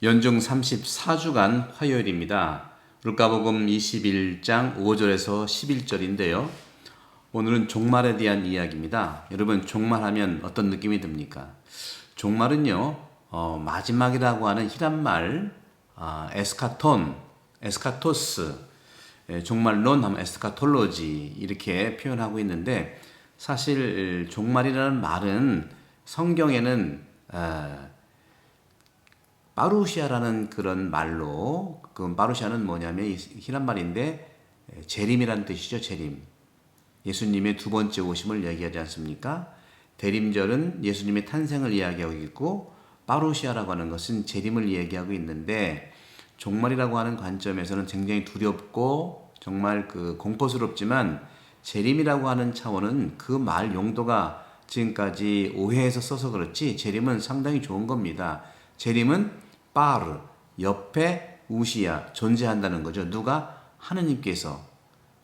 연중 34주간 화요일입니다. 루카복음 21장 5절에서 11절인데요. 오늘은 종말에 대한 이야기입니다. 여러분 종말하면 어떤 느낌이 듭니까? 종말은요 어, 마지막이라고 하는 히란 말 아, 에스카톤, 에스카토스, 예, 종말론 하면 에스카톨로지 이렇게 표현하고 있는데 사실 종말이라는 말은 성경에는 아, 파루시아라는 그런 말로 그 파루시아는 뭐냐면 이 히란 말인데 재림이라는 뜻이죠 재림 예수님의 두 번째 오심을 얘기하지 않습니까? 대림절은 예수님의 탄생을 이야기하고 있고 파루시아라고 하는 것은 재림을 이야기하고 있는데 종말이라고 하는 관점에서는 굉장히 두렵고 정말 그 공포스럽지만 재림이라고 하는 차원은 그 말 용도가 지금까지 오해해서 써서 그렇지 재림은 상당히 좋은 겁니다. 재림은 파르 옆에 우시야 존재한다는 거죠. 누가 하느님께서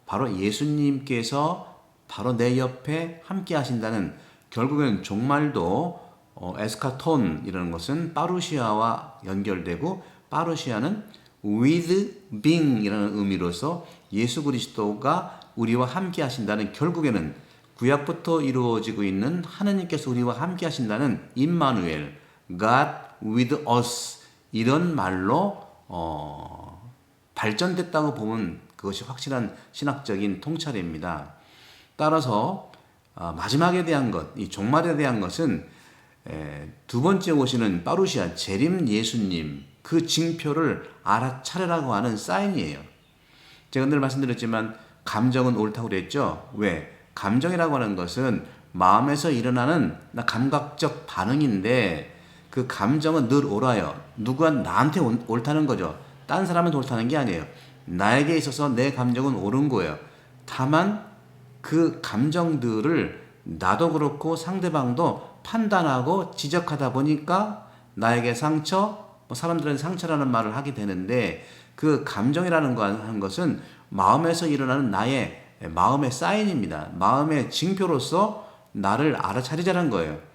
바로 예수님께서 바로 내 옆에 함께 하신다는 결국엔 종말도 어, 에스카톤이라는 것은 파루시아와 연결되고 파루시아는 with being이라는 의미로서 예수 그리스도가 우리와 함께 하신다는 결국에는 구약부터 이루어지고 있는 하느님께서 우리와 함께 하신다는 임마누엘 God with us 이런 말로 어, 발전됐다고 보면 그것이 확실한 신학적인 통찰입니다. 따라서 어, 마지막에 대한 것, 이 종말에 대한 것은 에, 두 번째 오시는 파루시아 재림 예수님 그 징표를 알아차려라고 하는 사인이에요. 제가 늘 말씀드렸지만 감정은 옳다고 그랬죠. 왜? 감정이라고 하는 것은 마음에서 일어나는 감각적 반응인데 그 감정은 늘 옳아요. 누가 나한테 옳다는 거죠. 딴 사람은 옳다는 게 아니에요. 나에게 있어서 내 감정은 옳은 거예요. 다만 그 감정들을 나도 그렇고 상대방도 판단하고 지적하다 보니까 나에게 상처, 뭐 사람들은 상처라는 말을 하게 되는데 그 감정이라는 것은 마음에서 일어나는 나의 마음의 사인입니다. 마음의 징표로서 나를 알아차리자는 거예요.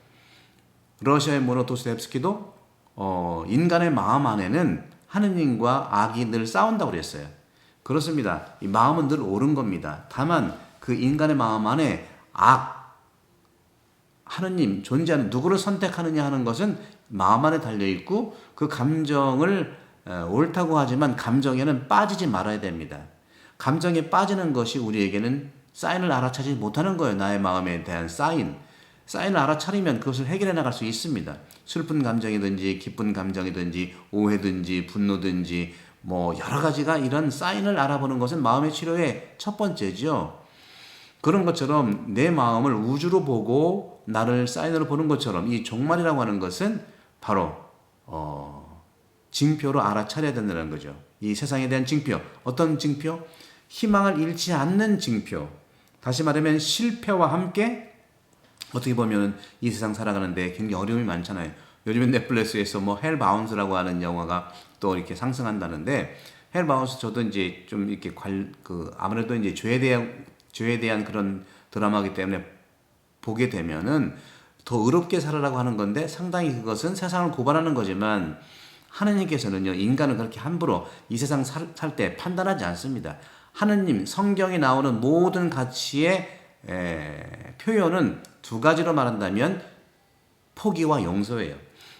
러시아의 모노 도스텝스키도 어, 인간의 마음 안에는 하느님과 악이 늘 싸운다고 그랬어요. 그렇습니다. 이 마음은 늘 옳은 겁니다. 다만 그 인간의 마음 안에 악, 하느님, 존재하는 누구를 선택하느냐 하는 것은 마음 안에 달려 있고 그 감정을 옳다고 하지만 감정에는 빠지지 말아야 됩니다. 감정에 빠지는 것이 우리에게는 사인을 알아차지 못하는 거예요. 나의 마음에 대한 사인. 사인을 알아차리면 그것을 해결해 나갈 수 있습니다. 슬픈 감정이든지 기쁜 감정이든지 오해든지 분노든지 뭐 여러 가지가 이런 사인을 알아보는 것은 마음의 치료의 첫 번째죠. 그런 것처럼 내 마음을 우주로 보고 나를 사인으로 보는 것처럼 이 종말이라고 하는 것은 바로 어, 징표로 알아차려야 된다는 거죠. 이 세상에 대한 징표. 어떤 징표? 희망을 잃지 않는 징표. 다시 말하면 실패와 함께 어떻게 보면 이 세상 살아가는데 굉장히 어려움이 많잖아요. 요즘엔 넷플릭스에서 뭐 헬바운스라고 하는 영화가 또 이렇게 상승한다는데 헬바운스 저도 이제 좀 이렇게 관 그 아무래도 이제 죄에 대한 죄에 대한 그런 드라마기 때문에 보게 되면은 더 의롭게 살아라고 하는 건데 상당히 그것은 세상을 고발하는 거지만 하느님께서는요 인간을 그렇게 함부로 이 세상 살 때 판단하지 않습니다. 하느님 성경에 나오는 모든 가치의 에, 표현은 두 가지로 말한다면 포기와 용서예요.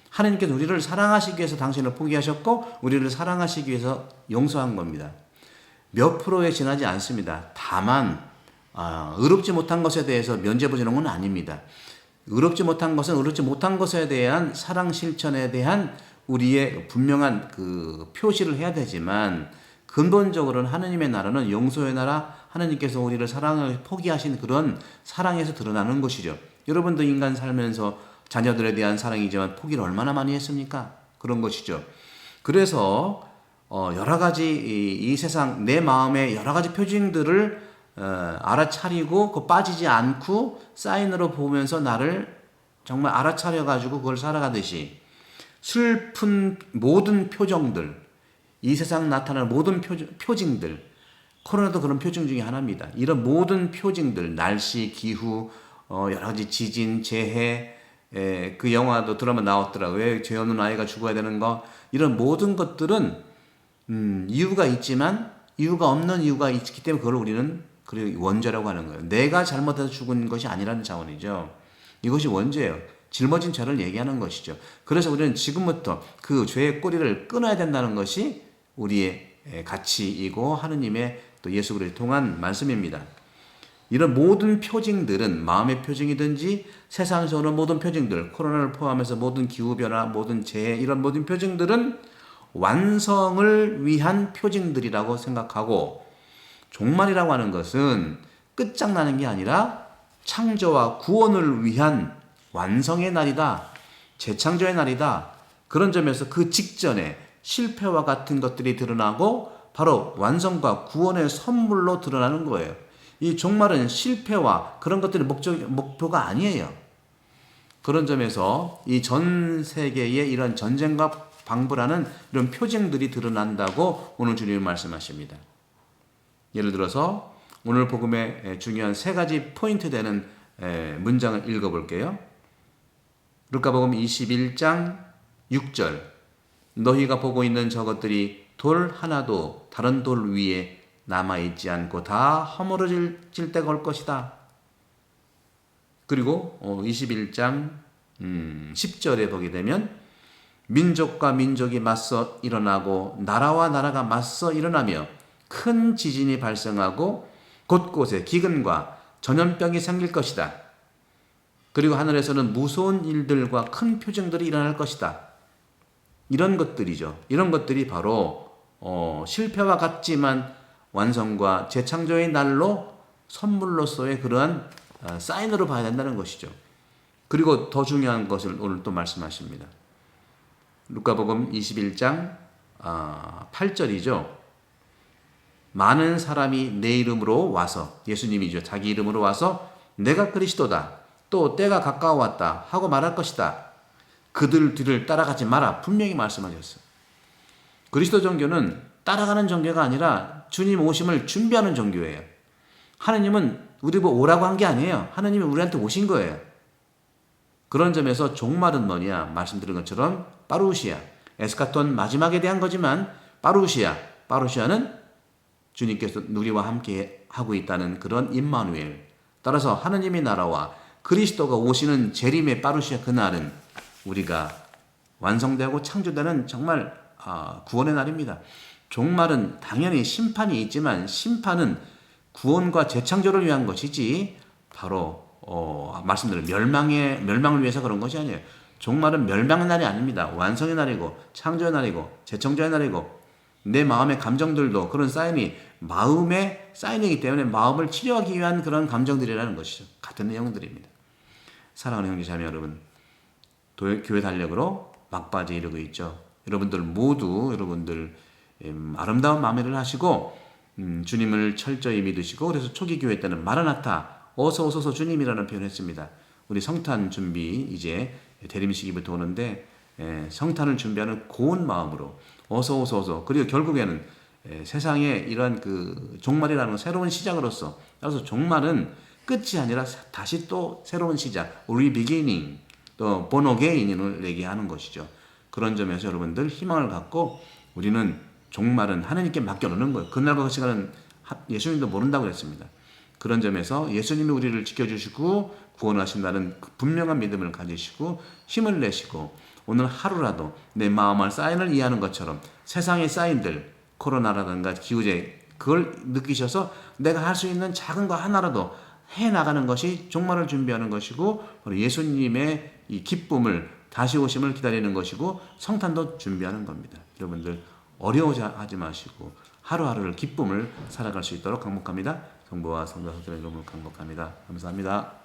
하나님께서 우리를 사랑하시기 위해서 당신을 포기하셨고 우리를 사랑하시기 위해서 용서한 겁니다. 몇 프로에 지나지 않습니다. 다만 어, 의롭지 못한 것에 대해서 면죄부지는 건 아닙니다. 의롭지 못한 것은 의롭지 못한 것에 대한 사랑 실천에 대한 우리의 분명한 그 표시를 해야 되지만 근본적으로는 하느님의 나라는 용서의 나라, 하느님께서 우리를 사랑을 포기하신 그런 사랑에서 드러나는 것이죠. 여러분도 인간 살면서 자녀들에 대한 사랑이지만 포기를 얼마나 많이 했습니까? 그런 것이죠. 그래서 어 여러 가지 이, 이, 세상 내 마음의 여러 가지 표징들을 어 알아차리고 그 빠지지 않고 사인으로 보면서 나를 정말 알아차려 가지고 그걸 살아가듯이 슬픈 모든 표정들 이 세상 나타나는 모든 표, 표징들 코로나도 그런 표징 중에 하나입니다. 이런 모든 표징들 날씨, 기후, 어, 여러 가지 지진, 재해, 에, 그 영화도 드라마 나왔더라. 왜죄 없는 아이가 죽어야 되는가? 이런 모든 것들은 음, 이유가 있지만 이유가 없는 이유가 있기 때문에 그걸 우리는 그 원죄라고 하는 거예요. 내가 잘못해서 죽은 것이 아니라는 차원이죠. 이것이 원죄예요. 짊어진 죄를 얘기하는 것이죠. 그래서 우리는 지금부터 그 죄의 꼬리를 끊어야 된다는 것이 우리의 가치이고 하느님의 또 예수 그리스도 통한 말씀입니다. 이런 모든 표징들은 마음의 표징이든지 세상에서 오는 모든 표징들, 코로나를 포함해서 모든 기후변화, 모든 재해, 이런 모든 표징들은 완성을 위한 표징들이라고 생각하고 종말이라고 하는 것은 끝장나는 게 아니라 창조와 구원을 위한 완성의 날이다. 재창조의 날이다. 그런 점에서 그 직전에 실패와 같은 것들이 드러나고 바로 완성과 구원의 선물로 드러나는 거예요. 이 종말은 실패와 그런 것들이 목적, 목표가 아니에요. 그런 점에서 이 전 세계의 이런 전쟁과 방불하는 이런 표징들이 드러난다고 오늘 주님이 말씀하십니다. 예를 들어서 오늘 복음의 중요한 세 가지 포인트 되는 문장을 읽어볼게요. 루카복음 21장 6절 너희가 보고 있는 저것들이 돌 하나도 다른 돌 위에 남아있지 않고 다 허물어질 때가 올 것이다. 그리고 21장 10절에 보게 되면 민족과 민족이 맞서 일어나고 나라와 나라가 맞서 일어나며 큰 지진이 발생하고 곳곳에 기근과 전염병이 생길 것이다. 그리고 하늘에서는 무서운 일들과 큰 표정들이 일어날 것이다. 이런 것들이죠. 이런 것들이 바로 어, 실패와 같지만 완성과 재창조의 날로 선물로서의 그러한 어, 사인으로 봐야 된다는 것이죠. 그리고 더 중요한 것을 오늘 또 말씀하십니다. 루카복음 21장 8절이죠. 아, 많은 사람이 내 이름으로 와서 예수님이죠. 자기 이름으로 와서 내가 그리스도다. 또 때가 가까워 왔다 하고 말할 것이다. 그들 뒤를 따라가지 마라. 분명히 말씀하셨어요. 그리스도 종교는 따라가는 종교가 아니라 주님 오심을 준비하는 종교예요. 하느님은 우리 뭐 오라고 한 게 아니에요. 하느님이 우리한테 오신 거예요. 그런 점에서 종말은 뭐냐? 말씀드린 것처럼 파루시아, 에스카톤 마지막에 대한 거지만 파루시아, 파루시아는 주님께서 우리와 함께 하고 있다는 그런 임마누엘. 따라서 하느님의 나라와 그리스도가 오시는 재림의 파루시아 그날은 우리가 완성되고 창조되는 정말 아, 구원의 날입니다. 종말은 당연히 심판이 있지만 심판은 구원과 재창조를 위한 것이지 바로 어, 말씀드린 멸망의 멸망을 위해서 그런 것이 아니에요. 종말은 멸망의 날이 아닙니다. 완성의 날이고 창조의 날이고 재창조의 날이고 내 마음의 감정들도 그런 사인이 마음의 사인이기 때문에 마음을 치료하기 위한 그런 감정들이라는 것이죠. 같은 내용들입니다. 사랑하는 형제 자매 여러분, 교회 달력으로 막바지에 이르고 있죠. 여러분들 모두 여러분들 음, 아름다운 마음을 하시고 음, 주님을 철저히 믿으시고 그래서 초기 교회 때는 마라나타 어서 오소서 주님이라는 표현을 했습니다. 우리 성탄 준비 이제 대림식이부터 오는데 에, 성탄을 준비하는 고운 마음으로 어서 오소 오소 그리고 결국에는 에, 세상에 이러한 그 종말이라는 새로운 시작으로서 따라서 종말은 끝이 아니라 다시 또 새로운 시작, 리비기닝, 또 본어게인을 얘기하는 것이죠. 그런 점에서 여러분들 희망을 갖고 우리는 종말은 하나님께 맡겨놓는 거예요. 그날과 그 시간은 예수님도 모른다고 그랬습니다. 그런 점에서 예수님이 우리를 지켜주시고 구원하신다는 그 분명한 믿음을 가지시고 힘을 내시고 오늘 하루라도 내 마음을 사인을 이해하는 것처럼 세상의 사인들 코로나라든가 기후제 그걸 느끼셔서 내가 할 수 있는 작은 거 하나라도 해 나가는 것이 종말을 준비하는 것이고 예수님의 이 기쁨을 다시 오심을 기다리는 것이고 성탄도 준비하는 겁니다. 여러분들 어려워하지 마시고 하루하루를 기쁨을 살아갈 수 있도록 강목합니다. 정부와 성도 성들의 이름으로 강복합니다. 감사합니다.